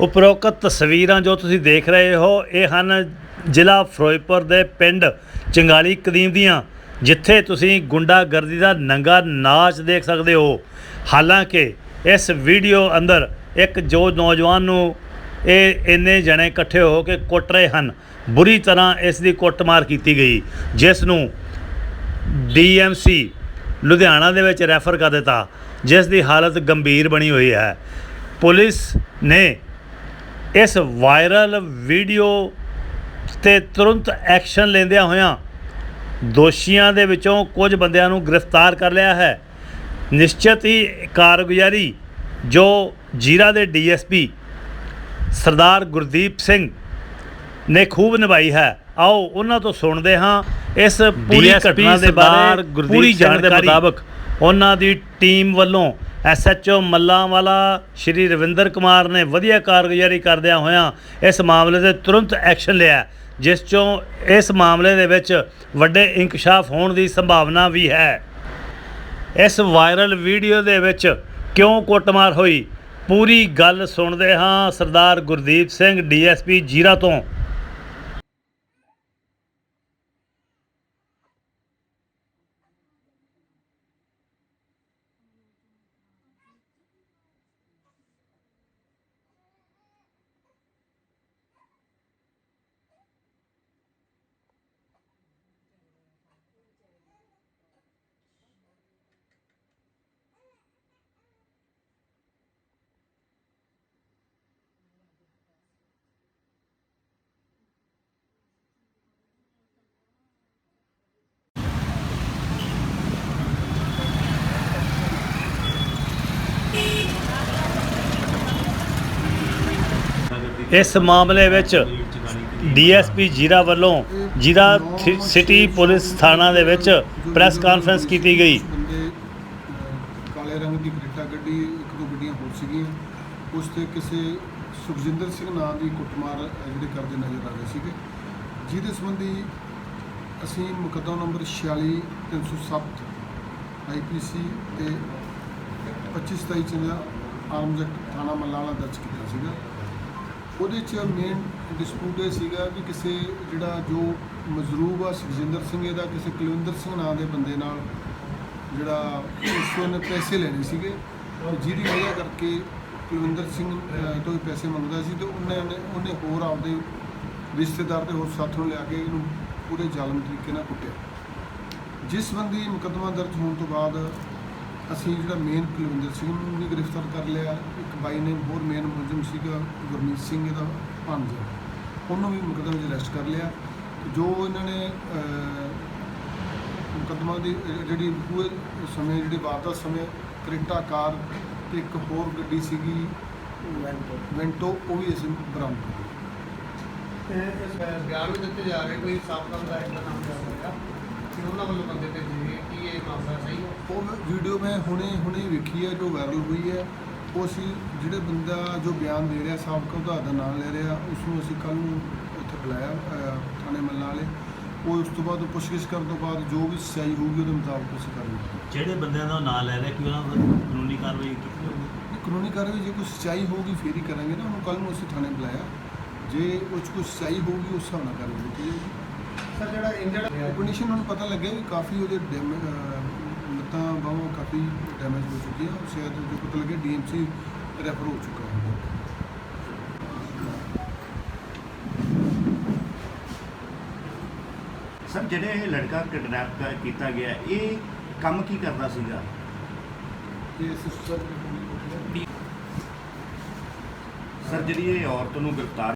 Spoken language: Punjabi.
ਉਪਰੋਕਤ ਤਸਵੀਰਾਂ ਜੋ ਤੁਸੀਂ ਦੇਖ ਰਹੇ ਹੋ, ਇਹ ਹਨ ਜ਼ਿਲ੍ਹਾ ਫਿਰੋਜ਼ਪੁਰ ਦੇ ਪਿੰਡ ਚੰਗਾਲੀ ਕਦੀਮ ਦੀਆਂ, ਜਿੱਥੇ ਤੁਸੀਂ ਗੁੰਡਾਗਰਦੀ ਦਾ ਨੰਗਾ ਨਾਚ ਦੇਖ ਸਕਦੇ ਹੋ। ਹਾਲਾਂਕਿ ਇਸ ਵੀਡੀਓ ਅੰਦਰ ਇੱਕ ਜੋ ਨੌਜਵਾਨ ਨੂੰ ਇਹ ਇੰਨੇ ਜਣੇ ਇਕੱਠੇ ਹੋ ਕੇ ਕੁੱਟ ਰਹੇ ਹਨ, ਬੁਰੀ ਤਰ੍ਹਾਂ ਇਸ ਦੀ ਕੁੱਟਮਾਰ ਕੀਤੀ ਗਈ, ਜਿਸ ਨੂੰ ਡੀਐਮਸੀ ਲੁਧਿਆਣਾ ਦੇ ਵਿੱਚ ਰੈਫਰ ਕਰ ਦਿੱਤਾ, ਜਿਸ ਦੀ ਹਾਲਤ ਗੰਭੀਰ ਬਣੀ ਹੋਈ ਹੈ। ਪੁਲਿਸ ਨੇ ਇਸ ਵਾਇਰਲ ਵੀਡੀਓ ਤੇ ਤੁਰੰਤ ਐਕਸ਼ਨ ਲੈਂਦਿਆਂ ਹੋਇਆਂ ਦੋਸ਼ੀਆਂ ਦੇ ਵਿੱਚੋਂ ਕੁਝ ਬੰਦਿਆਂ ਨੂੰ ਗ੍ਰਿਫਤਾਰ ਕਰ ਲਿਆ ਹੈ। ਨਿਸ਼ਚਿਤ ਹੀ ਕਾਰਗੁਜ਼ਾਰੀ ਜੋ ਜੀਰਾ ਦੇ ਡੀਐਸਪੀ ਸਰਦਾਰ ਗੁਰਦੀਪ ਸਿੰਘ ਨੇ ਖੂਬ ਨਿਭਾਈ ਹੈ। ਆਓ ਉਹਨਾਂ ਤੋਂ ਸੁਣਦੇ ਹਾਂ ਇਸ ਪੂਰੀ ਘਟਨਾ ਦੇ ਬਾਰੇ ਪੂਰੀ ਜਾਣਕਾਰੀ ਮੁਤਾਬਕ ਉਹਨਾਂ ਦੀ ਟੀਮ ਵੱਲੋਂ ਐਸਐਚਓ ਮੱਲਾਂਵਾਲਾ ਸ਼੍ਰੀ ਰਵਿੰਦਰ ਕੁਮਾਰ ਨੇ ਵਧੀਆ ਕਾਰਗੁਜ਼ਾਰੀ ਕਰਦਿਆਂ ਹੋਇਆਂ ਇਸ ਮਾਮਲੇ ਤੇ ਤੁਰੰਤ ਐਕਸ਼ਨ ਲਿਆ। ਜਿਸ ਚੋਂ ਇਸ ਮਾਮਲੇ ਦੇ ਵਿੱਚ ਵੱਡੇ ਇੰਕਸ਼ਾਫ ਹੋਣ ਦੀ ਸੰਭਾਵਨਾ ਵੀ ਹੈ। ਇਸ ਵਾਇਰਲ ਵੀਡੀਓ ਦੇ ਵਿੱਚ ਕਿਉਂ ਕੁੱਟਮਾਰ ਹੋਈ? ਪੂਰੀ ਗੱਲ ਸੁਣਦੇ ਹਾਂ ਸਰਦਾਰ ਗੁਰਦੀਪ ਸਿੰਘ ਡੀਐਸਪੀ ਜੀਰਾ ਤੋਂ। ਇਸ ਮਾਮਲੇ ਵਿੱਚ ਡੀਐਸਪੀ ਜੀਰਾ ਵੱਲੋਂ ਜੀਰਾ ਸਿਟੀ ਪੁਲਿਸ ਥਾਣਾ ਦੇ ਵਿੱਚ ਪ੍ਰੈਸ ਕਾਨਫਰੰਸ ਕੀਤੀ ਗਈ। ਬੰਦੇ ਕਾਲੇ ਰੰਗ ਦੀ ਕ੍ਰੇਟਾ ਗੱਡੀ, ਇੱਕ ਦੋ ਗੱਡੀਆਂ ਹੋਰ ਸੀਗੀਆਂ। ਉਸ ਤੇ ਕਿਸੇ ਸੁਖਜਿੰਦਰ ਸਿੰਘ ਨਾਂ ਦੀ ਕੁੱਟਮਾਰ ਜਿਹੜੇ ਕਰਦੇ ਨਜ਼ਰ ਆ ਰਹੇ ਸੀਗੇ। ਜਿਹਦੇ ਸੰਬੰਧੀ ਅਸੀਂ ਮੁਕੱਦਮਾ ਨੰਬਰ 46 307 ਆਈਪੀਸੀ ਤੇ 25 27 ਚ ਦਾ ਆਰਮਜ਼ ਐਕਟ ਥਾਣਾ ਮੱਲਾਂਵਾਲਾ ਦਰਜ ਕੀਤਾ ਸੀਗਾ। ਉਹਦੇ ਚ ਮੇਨ ਡਿਸਪਿਊਟ ਇਹ ਸੀਗਾ ਵੀ ਕਿਸੇ ਜਿਹੜਾ ਜੋ ਮਜ਼ਰੂਬ ਆ ਸੁਖਜਿੰਦਰ ਸਿੰਘ ਇਹਦਾ, ਕਿਸੇ ਕੁਲਵਿੰਦਰ ਸਿੰਘ ਨਾਂ ਦੇ ਬੰਦੇ ਨਾਲ ਜਿਹੜਾ ਉਸਨੇ ਪੈਸੇ ਲੈਣੇ ਸੀਗੇ ਤੇ ਜਿਹਦੀ ਵਜ੍ਹਾ ਕਰਕੇ ਕੁਲਵਿੰਦਰ ਸਿੰਘ ਤੋਂ ਹੀ ਪੈਸੇ ਮੰਗਦਾ ਸੀ ਤੇ ਉਹਨੇ, ਉਹਨੇ- ਹੋਰ ਆਪਦੇ ਰਿਸ਼ਤੇਦਾਰ ਤੇ ਹੋਰ ਸਾਥ ਨੂੰ ਲਿਆ ਕੇ ਇਹਨੂੰ ਪੂਰੇ ਜ਼ਾਲਮ ਤਰੀਕੇ ਨਾਲ ਕੁੱਟਿਆ। ਜਿਸ ਸੰਬੰਧੀ ਮੁਕੱਦਮਾ ਦਰਜ ਹੋਣ ਤੋਂ ਬਾਅਦ ਅਸੀਂ ਜਿਹੜਾ ਮੇਨ ਕੁਲਵਿੰਦਰ ਸਿੰਘ ਨੂੰ ਵੀ ਗ੍ਰਿਫਤਾਰ ਕਰ ਲਿਆ। ਇੱਕ ਬਾਈ ਨੇ ਹੋਰ ਮੇਨ ਮੁਲਜ਼ਮ ਸੀਗਾ ਗੁਰਮੀਤ ਸਿੰਘ ਇਹਦਾ ਭਾਂਜਾ ਉਹਨੂੰ ਵੀ ਮੁਕੱਦਮੇ 'ਚ ਅਰੈਸਟ ਕਰ ਲਿਆ। ਜੋ ਇਹਨਾਂ ਨੇ ਮੁਕੱਦਮਾ ਦੀ ਜਿਹੜੀ ਪੂਰੇ ਸਮੇਂ ਜਿਹੜੀ ਵਾਰਦਾਤ ਸਮੇਂ ਕ੍ਰੇਟਾ ਕਾਰ ਤੇ ਇੱਕ ਹੋਰ ਗੱਡੀ ਸੀਗੀ ਵੈਂਟੋ ਉਹ ਵੀ ਅਸੀਂ ਬਰਾਮਦ ਕਰ ਲਈ ਇਸ ਬਿਆਨ ਵੀ ਦਿੱਤੇ ਜਾ ਰਹੇ ਕੋਈ ਸਾਫ਼ ਨਾਮ ਦਾ ਇੱਕ ਨਾਮ ਜਾ ਰਿਹਾ ਕਿ ਉਹਨਾਂ ਵੱਲੋਂ ਬੰਦੇ ਭੇਜੇ ਇਹ ਮਾਮਲਾ ਸਹੀ ਹੈ। ਉਹ ਵੀਡੀਓ ਮੈਂ ਹੁਣੇ ਹੁਣੇ ਵੇਖੀ ਹੈ ਜੋ ਵਾਇਰਲ ਹੋਈ ਹੈ ਉਹ ਅਸੀਂ ਜਿਹੜੇ ਬੰਦਾ ਜੋ ਬਿਆਨ ਦੇ ਰਿਹਾ ਸਾਬਕਾ ਉਧਾਰ ਦਾ ਨਾਮ ਲੈ ਰਿਹਾ ਉਸ ਨੂੰ ਅਸੀਂ ਕੱਲ ਨੂੰ ਉੱਥੇ ਬੁਲਾਇਆ ਅਹ, ਥਾਣੇ ਮੱਲਾਂ ਵਾਲੇ। ਉਹ ਉਸ ਤੋਂ ਬਾਅਦ ਪੁੱਛਗਿੱਛ ਕਰਨ ਤੋਂ ਬਾਅਦ ਜੋ ਵੀ ਸਚਾਈ ਹੋਊਗੀ ਉਹਦੇ ਮੁਤਾਬਕ ਅਸੀਂ ਕਰਾਂਗੇ ਜਿਹੜੇ ਬੰਦਿਆਂ ਦਾ ਨਾਂ ਲੈ ਰਿਹਾ ਕਿ ਉਹਨਾਂ ਦਾ ਕਾਨੂੰਨੀ ਕਾਰਵਾਈ ਕੀਤੀ ਜਾਊਗੀ ਕਾਨੂੰਨੀ ਕਾਰਵਾਈ ਜੇ ਕੋਈ ਸਚਾਈ ਹੋਊਗੀ ਫੇਰ ਹੀ ਕਰਾਂਗੇ ਨਾ। ਉਹਨੂੰ ਕੱਲ ਨੂੰ ਅਸੀਂ ਥਾਣੇ ਬੁਲਾਇਆ। ਜੇ ਉਹ 'ਚ ਕੋਈ ਸਚਾਈ ਹੋਊਗੀ ਉਸ ਹਿਸਾਬ ਨਾਲ ਕਾਰਵਾਈ ਕੀਤੀ ਜਾਊਗੀ। ਸਰ ਜਿਹੜਾ ਇੰਜਰਡ ਕੰਡੀਸ਼ਨ ਨੂੰ ਪਤਾ ਲੱਗਿਆ ਵੀ ਕਾਫੀ ਉਹਦੇ ਡੈਮੇਜ ਲੱਤਾਂ ਬਾਹਾਂ ਕਾਫੀ ਡੈਮੇਜ ਹੋ ਚੁੱਕੀਆਂ ਸ਼ਾਇਦ ਜੋ ਪਤਾ ਲੱਗਿਆ ਡੀਐਮਸੀ ਰੈਫਰ ਹੋ ਚੁੱਕਾ ਹੈ। ਸਰ ਜਿਹੜੇ ਇਹ ਲੜਕਾ ਕਿਡਨੈਪ ਕੀਤਾ ਗਿਆ ਇਹ ਕੰਮ ਕੀ ਕਰਦਾ ਸੀਗਾ? ਇਹ ਸਿਸਟਰ ਸਰ ਜਿਹੜੀ ਇਹ ਔਰਤ ਨੂੰ ਗ੍ਰਿਫਤਾਰ